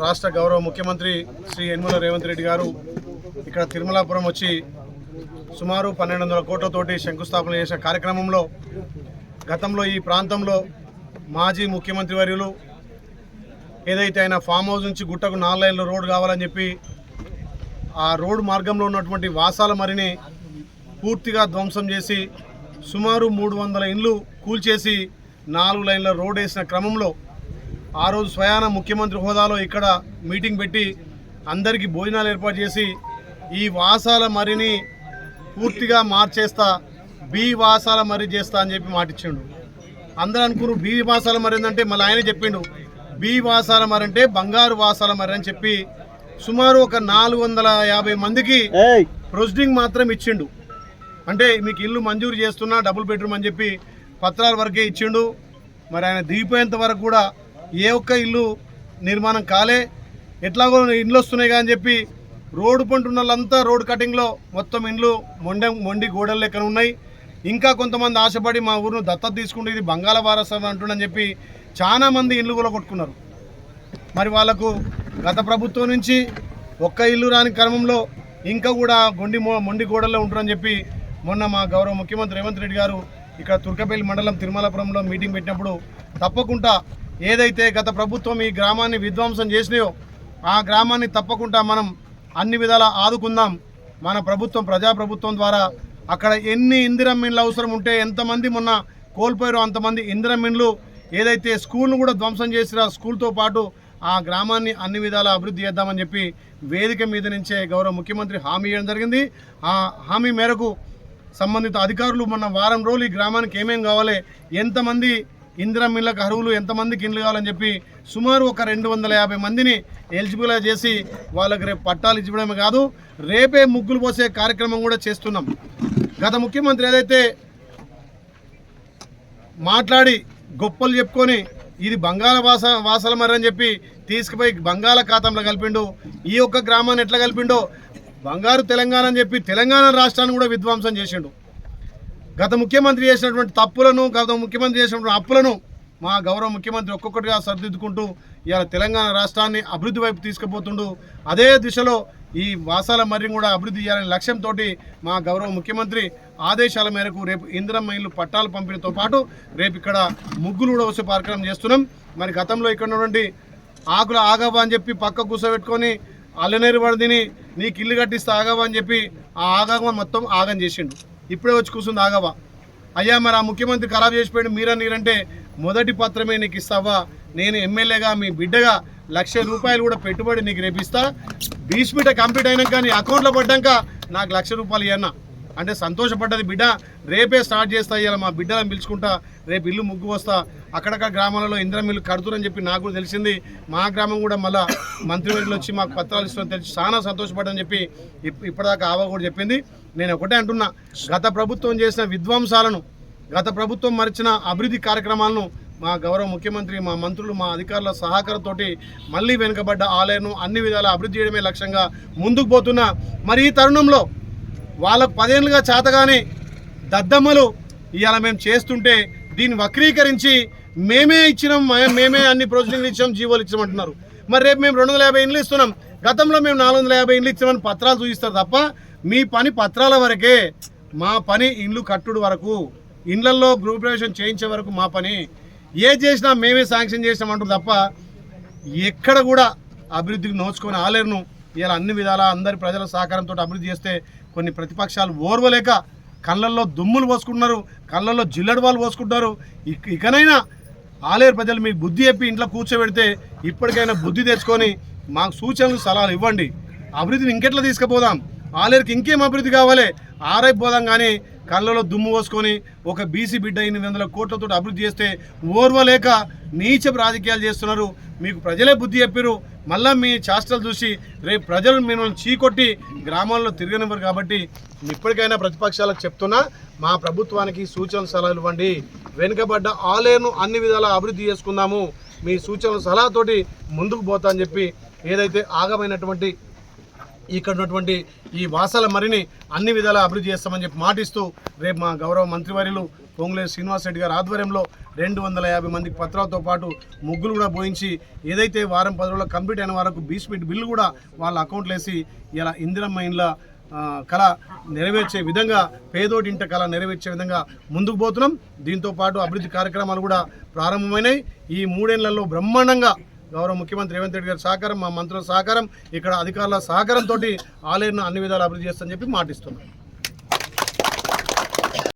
రాష్ట్ర గౌరవ ముఖ్యమంత్రి శ్రీ యనమల రేవంత్ రెడ్డి గారు ఇక్కడ తిరుమలాపురం వచ్చి సుమారు పన్నెండు వందల కోట్లతోటి శంకుస్థాపన చేసిన కార్యక్రమంలో గతంలో ఈ ప్రాంతంలో మాజీ ముఖ్యమంత్రి వర్యులు ఏదైతే ఆయన ఫామ్ హౌస్ నుంచి గుట్టకు నాలుగు లైన్ల రోడ్డు కావాలని చెప్పి ఆ రోడ్డు మార్గంలో ఉన్నటువంటి వాసాల మరిని పూర్తిగా ధ్వంసం చేసి సుమారు మూడు వందల ఇండ్లు కూల్చేసి నాలుగు లైన్ల రోడ్ వేసిన క్రమంలో ఆ రోజు స్వయాన ముఖ్యమంత్రి హోదాలో ఇక్కడ మీటింగ్ పెట్టి అందరికీ భోజనాలు ఏర్పాటు చేసి ఈ వాసాల మరిని పూర్తిగా మార్చేస్తా బి వాసాల మర్రి చేస్తా అని చెప్పి మాటిచ్చిండు. అందరూ అనుకున్నారు బి వాసాల మర్రి ఏంటంటే మళ్ళీ ఆయన చెప్పిండు. బి వాసాల మర్రి అంటే బంగారు వాసాల మర్రి అని చెప్పి సుమారు ఒక నాలుగు వందల యాభై మందికి ప్రొసీడింగ్ మాత్రం ఇచ్చిండు. అంటే మీకు ఇల్లు మంజూరు చేస్తున్నా డబుల్ బెడ్రూమ్ అని చెప్పి పత్రాల వరకే ఇచ్చిండు. మరి ఆయన దిగిపోయేంత వరకు కూడా ఏ ఒక్క ఇల్లు నిర్మాణం కాలే. ఎట్లాగో ఇండ్లు వస్తున్నాయి కానీ చెప్పి రోడ్డు పంటున్న వాళ్ళంతా రోడ్ కటింగ్లో మొత్తం ఇండ్లు మొండ మొండి గోడలు లెక్కన ఉన్నాయి. ఇంకా కొంతమంది ఆశపడి మా ఊరును దత్తత తీసుకుంటే ఇది బంగాళ వారసం అంటుండని చెప్పి చాలా మంది ఇండ్లు కూడా కొట్టుకున్నారు. మరి వాళ్ళకు గత ప్రభుత్వం నుంచి ఒక్క ఇల్లు రాని క్రమంలో ఇంకా కూడా గొండి మొండి గోడల్లో ఉంటారని చెప్పి మొన్న మా గౌరవ ముఖ్యమంత్రి రేవంత్ రెడ్డి గారు ఇక్కడ తుర్కపల్లి మండలం తిరుమలాపురంలో మీటింగ్ పెట్టినప్పుడు తప్పకుండా ఏదైతే గత ప్రభుత్వం ఈ గ్రామాన్ని విధ్వంసం చేసినాయో ఆ గ్రామాన్ని తప్పకుండా మనం అన్ని విధాల ఆదుకుందాం. మన ప్రభుత్వం ప్రజాప్రభుత్వం ద్వారా అక్కడ ఎన్ని ఇందిరం మిన్లు అవసరం ఉంటే ఎంతమంది మొన్న కోల్పోయారో అంతమంది ఇందిరమ్మిన్లు ఏదైతే స్కూల్ను కూడా ధ్వంసం చేసిన స్కూల్తో పాటు ఆ గ్రామాన్ని అన్ని విధాలా అభివృద్ధి చేద్దామని చెప్పి వేదిక మీద నుంచే గౌరవ ముఖ్యమంత్రి హామీ ఇవ్వడం జరిగింది. ఆ హామీ మేరకు సంబంధిత అధికారులు మొన్న వారం రోజులు ఈ గ్రామానికి ఏమేమి కావాలి ఎంతమంది ఇందిరా మిల్లకు అర్హులు ఎంతమందికి ఇండ్లు కావాలని చెప్పి సుమారు ఒక రెండు వందల యాభై మందిని ఎలిజిబుల్గా చేసి వాళ్ళకి రేపు పట్టాలు ఇచ్చిపోవడమే కాదు రేపే ముగ్గులు పోసే కార్యక్రమం కూడా చేస్తున్నాం. గత ముఖ్యమంత్రి ఏదైతే మాట్లాడి గొప్పలు చెప్పుకొని ఇది బంగాళ వాస వాసల మర్రి అని చెప్పి తీసుకుపోయి బంగాళాఖాతంలో కలిపిండు ఈ ఒక్క గ్రామాన్ని ఎట్లా కలిపిండో బంగారు తెలంగాణ అని చెప్పి తెలంగాణ రాష్ట్రాన్ని కూడా విధ్వంసం చేసిండు. గత ముఖ్యమంత్రి చేసినటువంటి తప్పులను గత ముఖ్యమంత్రి చేసినటువంటి అప్పులను మా గౌరవ ముఖ్యమంత్రి ఒక్కొక్కటిగా సరిదిద్దుకుంటూ ఇవాళ తెలంగాణ రాష్ట్రాన్ని అభివృద్ధి వైపు తీసుకుపోతుండు. అదే దిశలో ఈ వాసాల మర్రిని కూడా అభివృద్ధి చేయాలనే లక్ష్యంతో మా గౌరవ ముఖ్యమంత్రి ఆదేశాల మేరకు రేపు ఇందిరమ్మ ఇల్లు పట్టాలు పంపిణీతో పాటు రేపు ఇక్కడ ముగ్గులు కూడా వచ్చే కార్యక్రమం చేస్తున్నాం. మరి గతంలో ఇక్కడ ఉన్నటువంటి ఆకులు ఆగవా అని చెప్పి పక్క కూర్చోబెట్టుకొని అల్లనేరు పడిదిని నీకు ఇల్లు కట్టిస్తే ఆగవా అని చెప్పి ఆ ఆగవ మొత్తం ఆగం చేసిండు. ఇప్పుడే వచ్చి కూర్చుంది ఆగవా? అయ్యా మరి ఆ ముఖ్యమంత్రి ఖరాబ్ చేసిపోయాడు మీరా నీరంటే మొదటి పత్రమే నీకు ఇస్తావా? నేను ఎమ్మెల్యేగా మీ బిడ్డగా లక్ష రూపాయలు కూడా పెట్టుబడి నీకు రేపిస్తా. బీస్మిట కంప్లీట్ అయినాక నీ అకౌంట్లో పడ్డాక నాకు లక్ష రూపాయలు ఇవ్వన్నా అంటే సంతోషపడ్డది బిడ్డ రేపే స్టార్ట్ చేస్తా ఇవాళ మా బిడ్డలను పిలుచుకుంటా. రేపు ఇల్లు ముగ్గు వస్తా అక్కడక్కడ గ్రామాలలో ఇంద్రం ఇల్లు కడుతురని చెప్పి నాకు కూడా తెలిసింది. మా గ్రామం కూడా మళ్ళీ మంత్రివర్యులు వచ్చి మాకు పత్రాలు ఇస్తామని తెలిసి చాలా సంతోషపడ్డని చెప్పి ఇప్పటిదాకా ఆవా కూడా చెప్పింది. నేను ఒకటే అంటున్నా. గత ప్రభుత్వం చేసిన విధ్వంసాలను గత ప్రభుత్వం మరిచిన అభివృద్ధి కార్యక్రమాలను మా గౌరవ ముఖ్యమంత్రి మా మంత్రులు మా అధికారుల సహకారంతోటి మళ్ళీ వెనుకబడ్డ ఆలయను అన్ని విధాలా అభివృద్ధి చేయడమే లక్ష్యంగా ముందుకు పోతున్నా. మరి ఈ తరుణంలో వాళ్ళకు పదేళ్ళుగా చేతగానే దద్దమ్మలు ఇవాళ మేము చేస్తుంటే దీన్ని వక్రీకరించి మేమే ఇచ్చినాం మేమే అన్ని ప్రొసీడింగ్లు ఇచ్చాం జీవోలు ఇచ్చామంటున్నారు మరి రేపు మేము రెండు వందల యాభై ఇండ్లు ఇస్తున్నాం. గతంలో మేము నాలుగు వందల యాభై ఇండ్లు ఇచ్చామని పత్రాలు చూపిస్తారు తప్ప మీ పని పత్రాల వరకే మా పని ఇండ్లు కట్టుడు వరకు ఇండ్లల్లో గృహప్రవేశం చేయించే వరకు మా పని. ఏ చేసినా మేమే శాంక్షన్ చేసినామంటారు తప్ప ఎక్కడ కూడా అభివృద్ధికి నోచుకొని ఆలేరును. ఇలా అన్ని విధాలా అందరి ప్రజల సహకారంతో అభివృద్ధి చేస్తే కొన్ని ప్రతిపక్షాలు ఓర్వలేక కళ్ళల్లో దుమ్ములు పోసుకుంటున్నారు కళ్ళల్లో జిల్లడి వాళ్ళు పోసుకుంటున్నారు. ఇకనైనా ఆలేరు ప్రజలు మీకు బుద్ధి చెప్పి ఇంట్లో కూర్చోబెడితే ఇప్పటికైనా బుద్ధి తెచ్చుకొని మాకు సూచనలు సలహాలు ఇవ్వండి. అభివృద్ధిని ఇంకెట్లా తీసుకుపోదాం? ఆలేరుకి ఇంకేం అభివృద్ధి కావాలి? ఆరైపోదాం కానీ కళ్ళలో దుమ్ము పోసుకొని ఒక బీసీ బిడ్డ ఎనిమిది వందల కోట్లతో అభివృద్ధి చేస్తే ఓర్వలేక నీచపు రాజకీయాలు చేస్తున్నారు. మీకు ప్రజలే బుద్ధి చెప్పారు మళ్ళా మీ చేష్టలు చూసి రేపు ప్రజలు మిమ్మల్ని చీకొట్టి గ్రామాల్లో తిరగనివ్వరు కాబట్టి ఇప్పటికైనా ప్రతిపక్షాలకు చెప్తున్నా మా ప్రభుత్వానికి సూచన సలహాలు ఇవ్వండి. వెనుకబడ్డ ఆలయను అన్ని విధాలా అభివృద్ధి చేసుకుందాము. మీ సూచనలు సలహాతోటి ముందుకు పోతా అని చెప్పి ఏదైతే ఆగమైనటువంటి ఇక్కడ ఉన్నటువంటి ఈ వాసాల మరిని అన్ని విధాలా అభివృద్ధి చేస్తామని చెప్పి మాటిస్తూ రేపు మా గౌరవ మంత్రివర్యులు పొంగులేరు శ్రీనివాస్ రెడ్డి గారి ఆధ్వర్యంలో రెండు వందల యాభై మందికి పత్రాలతో పాటు ముగ్గులు కూడా పోయించి ఏదైతే వారం పది రోజుల్లో కంప్లీట్ అయిన వరకు బీస్పీట్ బిల్లు కూడా వాళ్ళ అకౌంట్లో వేసి ఇలా ఇందిరమ్మ ఇండ్ల కళ నెరవేర్చే విధంగా పేదోటి ఇంట కళ నెరవేర్చే విధంగా ముందుకు పోతున్నాం. దీంతో పాటు అభివృద్ధి కార్యక్రమాలు కూడా ప్రారంభమైనాయి. ఈ మూడేళ్ళలో బ్రహ్మాండంగా గౌరవ ముఖ్యమంత్రి రేవంత్ రెడ్డి గారి సహకారం మా మంత్రుల సహకారం ఇక్కడ అధికారుల సహకారంతో ఆలయాన్ని అన్ని విధాలు అభివృద్ధి చేస్తామని చెప్పి మాటిస్తున్నాం.